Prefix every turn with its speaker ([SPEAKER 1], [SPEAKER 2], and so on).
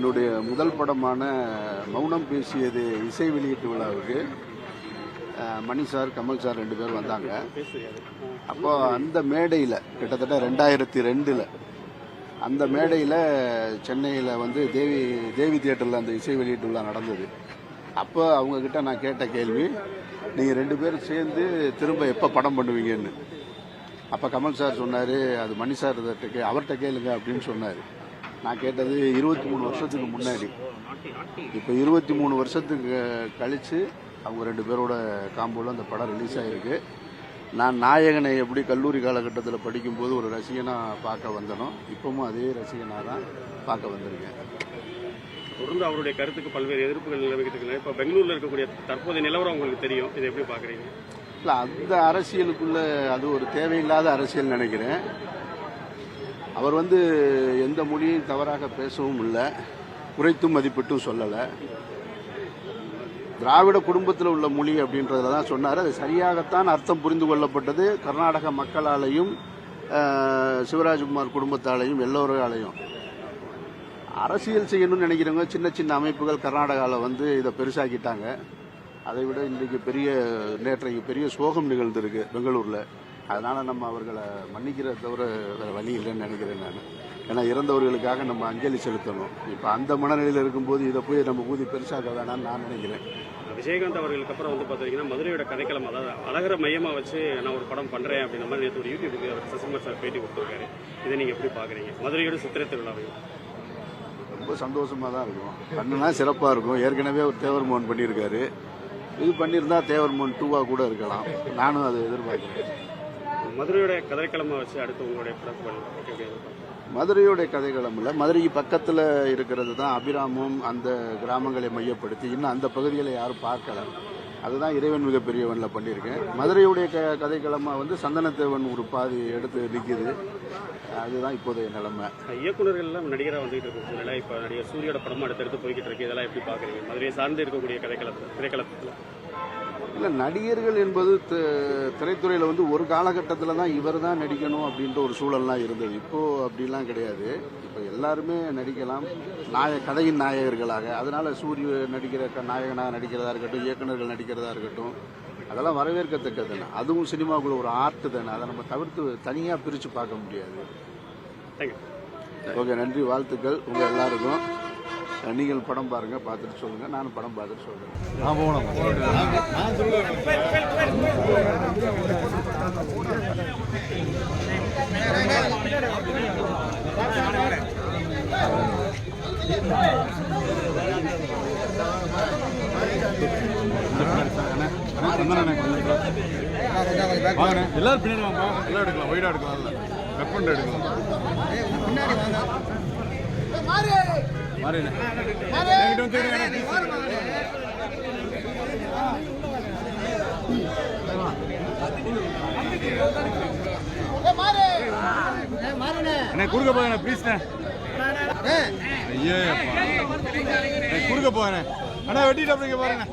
[SPEAKER 1] என்னுடைய முதல் படமான மௌனம் பேசியது இசை வெளியீட்டு விழாவுக்கு மணி சார் கமல் சார் ரெண்டு பேரும் வந்தாங்க. அப்போ அந்த மேடையில் கிட்டத்தட்ட ரெண்டாயிரத்தி ரெண்டில் அந்த மேடையில் சென்னையில் வந்து தேவி தேவி தியேட்டரில் அந்த இசை வெளியீட்டு விழா நடந்தது. அப்போ அவங்கக்கிட்ட நான் கேட்ட கேள்வி நீங்கள் ரெண்டு பேரும் சேர்ந்து திரும்ப எப்போ படம் பண்ணுவீங்கன்னு? அப்போ கமல் சார் சொன்னார் அது மணி சார் அவர்கிட்ட கேளுங்க அப்படின்னு சொன்னார். நான் கேட்டது இருபத்தி மூணு வருஷத்துக்கு முன்னாடி. இப்போ இருபத்தி மூணு வருஷத்துக்கு கழித்து அவங்க ரெண்டு பேரோட காம்போல அந்த படம் ரிலீஸ் ஆகிருக்கு நான் நாயகனை எப்படி கல்லூரி காலகட்டத்தில் படிக்கும்போது ஒரு ரசிகனாக பார்க்க வந்தனோ இப்பவும் அதே ரசிகனாக தான் பார்க்க வந்திருக்கேன்.
[SPEAKER 2] தொடர்ந்து அவருடைய கருத்துக்கு பல்வேறு எதிர்ப்புகள் நிலவிக்கிட்டு இப்போ பெங்களூர்ல இருக்கக்கூடிய தற்போதைய நிலவரம் உங்களுக்கு தெரியும். இதை எப்படி பாக்குறீங்க
[SPEAKER 1] இல்லை அந்த அரசியலுக்குள்ள அது ஒரு தேவையில்லாத அரசியல் நினைக்கிறேன். அவர் வந்து எந்த மொழியும் தவறாக பேசவும் இல்லை. குறைத்தும் மதிப்பிட்டும் சொல்லலை. திராவிட குடும்பத்தில் உள்ள மொழி அப்படின்றதுல தான் சொன்னார். அது சரியாகத்தான் அர்த்தம் புரிந்து கொள்ளப்பட்டது. கர்நாடக மக்களாலையும் சிவராஜ்குமார் குடும்பத்தாலையும் எல்லோராலையும். அரசியல் செய்யணும்னு நினைக்கிறவங்க சின்ன சின்ன அமைப்புகள் கர்நாடகாவில் வந்து இதை பெருசாக்கிட்டாங்க. அதை விட இன்றைக்கு பெரிய நேற்றைக்கு பெரிய சோகம் நிகழ்ந்திருக்கு பெங்களூரில். அதனால் நம்ம அவர்களை மன்னிக்கிறத தவிர வேறு வழி இல்லைன்னு நினைக்கிறேன் நான். ஏன்னா இறந்தவர்களுக்காக நம்ம அஞ்சலி செலுத்தணும். இப்போ அந்த மனநிலையில் இருக்கும்போது இதை போய் நம்ம ஊதி பெருசாக்க வேணாம்னு நான் நினைக்கிறேன்.
[SPEAKER 2] விஜயகாந்த் அவர்களுக்கு அப்புறம் வந்து பாத்தீங்கன்னா மதுரையோட கதைக்களம் அதாவது அழகர மையமா வச்சு நான் ஒரு படம் பண்றேன் அப்படின்ற மாதிரி நேற்று ஒரு யூடியூபுக்கு அவர் சசிகுமார் சார் பேட்டி கொடுத்துருக்காரு. இதை நீங்க எப்படி பாக்குறீங்க? மதுரையோட சித்திரை திருவிழாவையும்
[SPEAKER 1] ரொம்ப சந்தோஷமாக தான் இருக்கும். பண்ணுனா சிறப்பாக இருக்கும். ஏற்கனவே ஒரு தேவர் மோகன் பண்ணியிருக்காரு. இது பண்ணியிருந்தா தேவர் மோகன் டூவாக கூட இருக்கலாம். நானும் அதை எதிர்பார்க்கிறேன்.
[SPEAKER 2] மதுரையோட கதைக்களமா வச்சு அடுத்து உங்களுடைய படம் பண்ணுங்க எப்படி எதிர்பார்க்கறீங்க?
[SPEAKER 1] மதுரையோட கதைகளம் இல்லை மதுரைக்கு பக்கத்தில் இருக்கிறது தான் அபிராமம் அந்த கிராமங்களை மையப்படுத்தி இன்னும் அந்த பகுதிகளை யாரும் பார்க்கல. அதுதான் இறைவன் மிகப்பெரியவனில் பண்ணியிருக்கேன். மதுரையுடைய க கதைக்களமாக வந்து சந்தனத்தேவன் ஒரு பாதி எடுத்து நிற்கிது அதுதான் இப்போதைய நிலைமை.
[SPEAKER 2] இயக்குனர்கள் எல்லாம் நடிகராக வந்துகிட்டு இருக்க சூழ்நிலை இப்போ நடிகர் சூரியோட படமும் அடுத்தடுத்து போய்கிட்டு இருக்கு. இதெல்லாம் எப்படி பாக்குறீங்க? மதுரையை சார்ந்து இருக்கக்கூடிய கதைக்களத்தில் திரைக்களத்தில்.
[SPEAKER 1] இல்லை நடிகர்கள் என்பது தி- திரைத்துறையில் வந்து ஒரு காலகட்டத்தில் தான் இவர் தான் நடிக்கணும் அப்படின்ற ஒரு சூழல்லாம் இருந்தது. இப்போ அப்படிலாம் கிடையாது. இப்போ எல்லாருமே நடிக்கலாம். நாய கதையின் நாயகர்களாக. அதனால சூரிய நடிக்கிற க- நாயகனாக நடிக்கிறதா இருக்கட்டும் இயக்குனர்கள் நடிக்கிறதா இருக்கட்டும் அதெல்லாம் வரவேற்கத்தக்கது தானே அதுவும் சினிமாவுக்குள்ள ஒரு ஆர்ட் தானே. அதை நம்ம தவிர்த்து தனியாக பிரித்து பார்க்க முடியாது. ஓகே நன்றி வாழ்த்துக்கள் உங்கள் எல்லாருக்கும். நீங்கள் படம் பாருங்கள் பார்த்துட்டு சொல்லுங்கள் நானும் படம் பார்த்துட்டு சொல்கிறேன்
[SPEAKER 3] வாங்கண்ணே எல்லாரும் பின்னாடி வாங்க. எல்லாம் எடுக்கலாம். ஒயிடா எடுக்கலாம்ல கட் பண்ணிட்டு எடுக்கலாம். மாறிண்ணே என்கிட்ட அண்ணே குறுக்க போங்கண்ணே ப்ளீஸ்ண்ணே ஐயோ குறுக்க போங்கண்ணே அண்ணா. வெட்டிட்டு அப்படிங்க பாருங்க